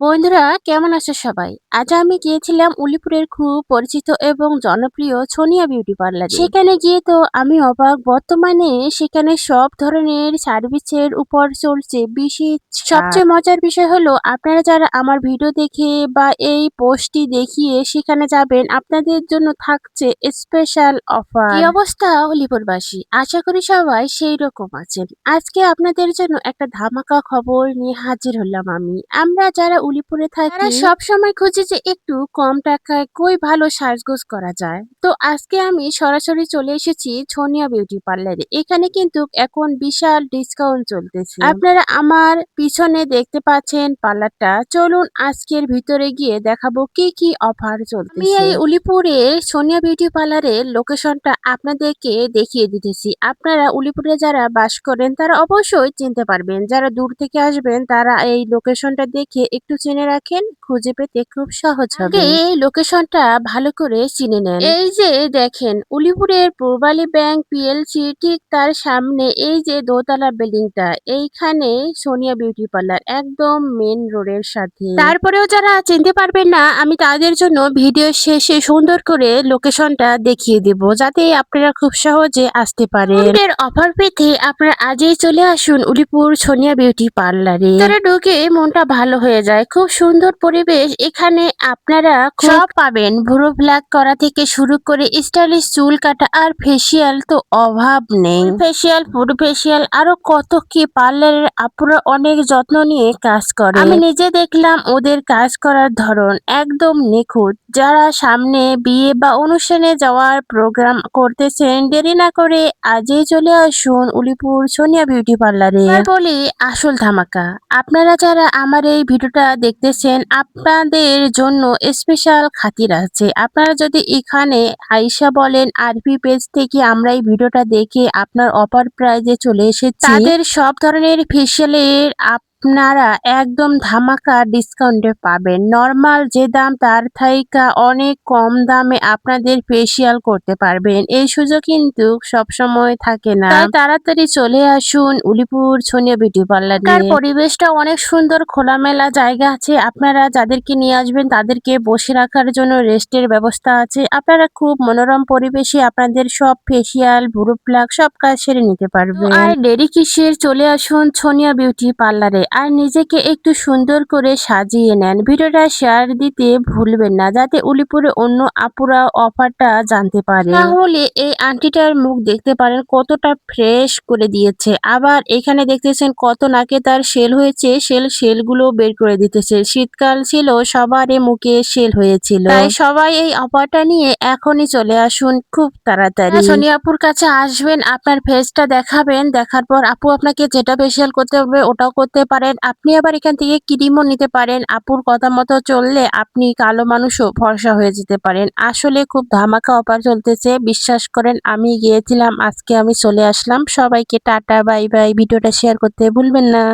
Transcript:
বন্ধুরা কেমন আছো সবাই? আজ আমি গিয়েছিলাম উলিপুরের খুব পরিচিত এবং জনপ্রিয় সোনিয়া বিউটি পার্লার সেখানে গিয়ে তো আমি অবাক। বর্তমানে সেখানে সব ধরনের সার্ভিসের উপর চলছে। বিশেষ সবচেয়ে মজার বিষয় হলো আপনারা যারা আমার ভিডিও দেখে বা এই পোস্টটি দেখিয়ে সেখানে যাবেন আপনাদের জন্য থাকছে স্পেশাল অফার কি অবস্থা উলিপুরবাসী আশা করি সবাই সেই রকম আছেন। আজকে আপনাদের জন্য একটা ধামাকা খবর নিয়ে হাজির হলাম আমি। আমরা যারা উলিপুরে থাকি তারা সব সময় খুঁজে যে একটু কম টাকায় কই ভালো সাজগোজ করা যায়। তো আজকে আমি সরাসরি চলে এসেছি ছোনিয়া বিউটি পার্লারে এখানে কিন্তু এখন বিশাল ডিসকাউন্ট চলতেছে। আপনারা আমার পিছনে দেখতে পাচ্ছেন পার্লারটা। চলুন আজকের ভিতরে গিয়ে দেখাবো কি কি অফার চলতেছে। আমি এই উলিপুরে সোনিয়া বিউটি পার্লারের লোকেশনটা আপনাদেরকে দেখিয়ে দিতেছি। আপনারা উলিপুরে যারা বাস করেন তারা অবশ্যই চিনতে পারবেন। যারা দূর থেকে আসবেন তারা এই লোকেশনটা দেখে একটু চিনে রাখেন খুঁজে পেতে খুব সহজ হবে। এই লোকেশনটা ভালো করে চিনে নেন। এই যে দেখেন উলিপুরের পূর্বালী ব্যাংক পিএলসি ঠিক তার সামনে এই যে দোতলা বিল্ডিংটা এইখানে সোনিয়া বিউটি পার্লার একদম মেন রোডের সাথে। তারপরেও যারা চিনতে পারবেন না আমি তাদের জন্য ভিডিও শেষে সুন্দর করে লোকেশনটা দেখিয়ে দেব যাতে আপনারা খুব সহজে আসতে পারেন। এর অফার পেতে আপনারা আজই চলে আসুন উলিপুর সোনিয়া বিউটি পার্লারে। তারা ঢুকে মনটা ভালো হয়ে যায় খুব সুন্দর পরিবেশ। এখানে আপনারা সব পাবেন। ভুরু ব্ল্যাক করা থেকে শুরু করে স্টাইলিশ চুল কাটা আর ফেসিয়াল তো অভাব নেই। ফেসিয়াল ফুড ফেসিয়াল আরও কত কি পার্লারের আপুরা অনেক যত্ন নিয়ে কাজ করে। আমি নিজে দেখলাম ওদের কাজ করার ধরন একদম নিখুঁত। যারা সামনে বিয়ে বা অনুষ্ঠানে যাওয়ার প্রোগ্রাম করতেছেন দেরি না করে আজই চলে আসুন উলিপুর সোনিয়া বিউটি পার্লারে বলি আসল ধামাকা। আপনারা যারা আমার এই ভিডিওটা দেখতেছেন আপনাদের জন্য স্পেশাল খাতির আছে। আপনারা যদি এখানে আইসা বলেন আরপি পেজ থেকে আমরা এই ভিডিওটা দেখে আপনার অফার প্রাইজে চলে এসেছি। তাদের সব ধরনের ফেসিয়ালের আপনারা একদম ধামাকা ডিসকাউন্টে পাবেন। নর্মাল যে দাম তার থাইকা অনেক কম দামে আপনাদের ফেসিয়াল করতে পারবেন। এই সুযোগ কিন্তু সবসময় থাকে না। তাই তাড়াতাড়ি চলে আসুন উলিপুর সোনিয়া বিউটি পার্লার তার পরিবেশটা অনেক সুন্দর খোলামেলা জায়গা আছে। আপনারা যাদেরকে নিয়ে আসবেন তাদেরকে বসে রাখার জন্য রেস্টের ব্যবস্থা আছে। আপনারা খুব মনোরম পরিবেশে আপনাদের সব ফেসিয়াল ভুরু প্লাক সব কাজ সেরে নিতে পারবেন। আর দেরি কিসের? চলে আসুন সোনিয়া বিউটি পার্লারে। আর নিজেকে একটু সুন্দর করে সাজিয়ে নেন। ভিডিওটা শেয়ার দিতে ভুলবেন না, যাতে উলিপুরে অন্য আপুরা অফারটা জানতে পারে। তাহলে এই আন্টিটার মুখ দেখতে পারেন, কতটা ফ্রেশ করে দিয়েছে। আবার এখানে দেখতেছেন কত নাকে তার সেল হয়েছে সেল সেলগুলো বের করে দিতেছে। শীতকাল ছিল, সবারই মুখে সেল হয়েছিল। তাই সবাই এই অফারটা নিয়ে এখনই চলে আসুন খুব তাড়াতাড়ি। সোনি আপুর কাছে আসবেন, আপনার ফেসটা দেখাবেন। দেখার পর আপু আপনাকে যেটা ফেসিয়াল করতে হবে, ওটাও করতে পারেন আপনি আবার এখান থেকে ক্রিমও নিতে পারেন। আপুর কথা মতো চললে আপনি কালো মানুষও ভরসা হয়ে যেতে পারেন। আসলে খুব ধামাকা অফার চলতেছে। বিশ্বাস করেন, আমি গিয়েছিলাম, আজকে আমি চলে আসলাম। সবাইকে টাটা, বাই বাই। ভিডিওটা শেয়ার করতে ভুলবেন না।